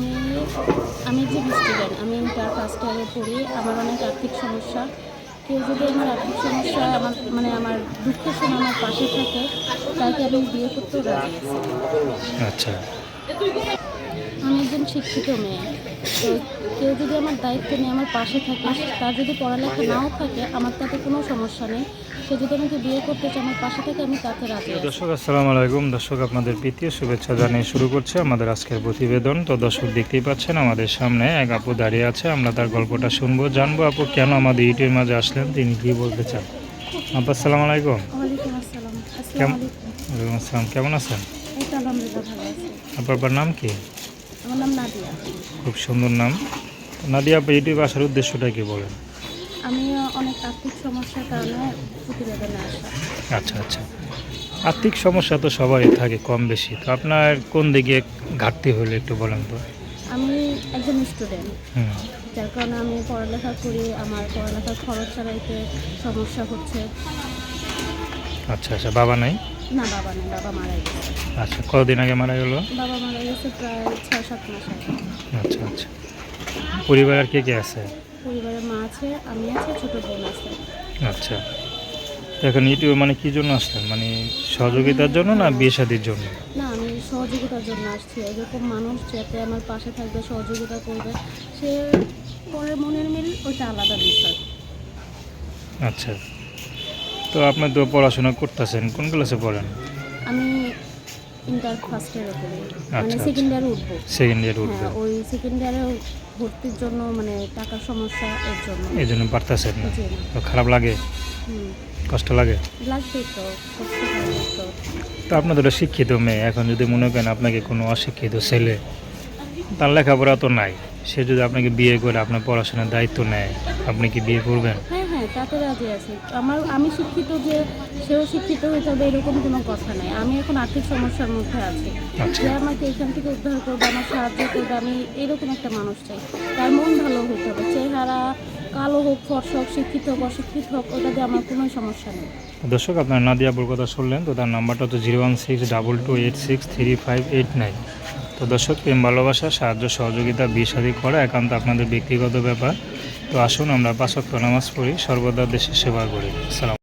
আমি আমি যে স্টুডেন্ট আমি ইন্টার ফার্স্ট ইয়ারে পড়ি আমার অনেক আর্থিক সমস্যা। কেউ যদি আমার আর্থিক সমস্যা আমার মানে আমার দুঃখের সময় আমার পাশে থাকে তাকে আমি বিয়ে করতেও রাজি আচ্ছা। আমি একজন শিক্ষিত মেয়ে। তো কেউ যদি আমার দায়িত্ব নিয়ে আমার পাশে থাকে তার যদি পড়ালেখা নাও থাকে আমার তাতে কোনো সমস্যা নেই। সে যদি আমাকে বিয়ে করতে চায় আমার পাশে থাকে আমি তাতে রাজি দর্শক আসসালামু আলাইকুম। দর্শক আপনাদের প্রীতীয় শুভেচ্ছা জানিয়ে শুরু করছে আমাদের আজকের প্রতিবেদন। তো দর্শক দেখতেই পাচ্ছেন আমাদের সামনে এক আপু দাঁড়িয়ে আছে। আমরা তার গল্পটা শুনব জানব আপু কেন আমাদের ইউটিউবের মাঝে আসলেন তিনি কি বলতে চান? আপু আসসালামু আলাইকুম। আসসালাম। কেমন ওয়ালাইকুম আসসালাম। কেমন আছেন? আপনার নাম কি? আমার নাম নাদিয়া। খুব সুন্দর নাম। নাদিয়া আপু ইউটিউবে আসার উদ্দেশ্যটা কি বলেন? আমি অনেক আর্থিক সমস্যার কারণে প্রতিবেদনে আসা। আচ্ছা আচ্ছা। আর্থিক সমস্যা তো সবারই থাকে কম বেশি। তো আপনার কোন দিকে ঘাটতি হলে একটু বলেন তো? আমি একজন স্টুডেন্ট। যার কারণে আমি পড়ালেখা করি আমার পড়ালেখার খরচ চালাইতে সমস্যা হচ্ছে। আচ্ছা আচ্ছা। বাবা নাই? না বাবা মারা গেছে। আচ্ছা কতদিন আগে মারা গেল? বাবা মারা গেছে প্রায় ছয় সাত মাস আগে। আচ্ছা আচ্ছা। পরিবার আর কে কে আছে? পরিবারের মা আছে আমি আছে ছোট বোন আছে। আচ্ছা। এখন ইউটিউব মানে কি জন্য আসলেন? মানে সহযোগিতার জন্য না বিয়ে শাদির জন্য? না আমি সহযোগিতার জন্য আসছি। এরকম মানুষ যাতে আমার পাশে থাকবে সহযোগিতা করবে সে পরের মনের মিল ওইটা আলাদা বিষয়। আচ্ছা। তো আপনি তো পড়াশোনা করতেছেন কোন ক্লাসে পড়েন? আমি ইন্টার ফার্স্ট ইয়ারে পড়ি। মানে আচ্ছা, সেকেন্ড ইয়ারে উঠবো। সেকেন্ড ইয়ার উঠবে ওই সেকেন্ড ইয়ারে ভর্তির জন্য মানে টাকার সমস্যা এর জন্য। এই জন্য পারতেছেন না। তো খারাপ লাগে? কষ্ট লাগে? লাগবেই তো তো। তো শিক্ষিত মেয়ে এখন যদি মনে করেন আপনাকে কোনো অশিক্ষিত ছেলে তার লেখাপড়া তো নাই। সে যদি আপনাকে বিয়ে করে আপনার পড়াশোনার দায়িত্ব নেয় আপনি কি বিয়ে করবেন? হ্যাঁ তাতে রাজি আছি। আমার আমি শিক্ষিত যে সেও শিক্ষিত হতে হবে এরকম কোনো কথা নাই। আমি এখন আর্থিক সমস্যার মধ্যে আছি। আচ্ছা। যে আমাকে এখান থেকে উদ্ধার করবে আমার সাহায্য করবে আমি এরকম একটা মানুষ চাই। তার মন ভালো হতে হবে চেহারা কালো হোক ফর্সা হোক শিক্ষিত হোক অশিক্ষিত হোক ওটাতে আমার কোনো সমস্যা নেই। দর্শক আপনার নাদিয়াপুর কথা শুনলেন তো তার নাম্বারটা হচ্ছে zero one six double two eight six three five eight nine. তো দর্শক প্রেম ভালোবাসা সাহায্য সহযোগিতা বিয়ে করা একান্ত আপনাদের ব্যক্তিগত ব্যাপার। তো আসুন আমরা পাঁচক্ত নামাজ পড়ি সর্বদা দেশের সেবা করি। সালাম।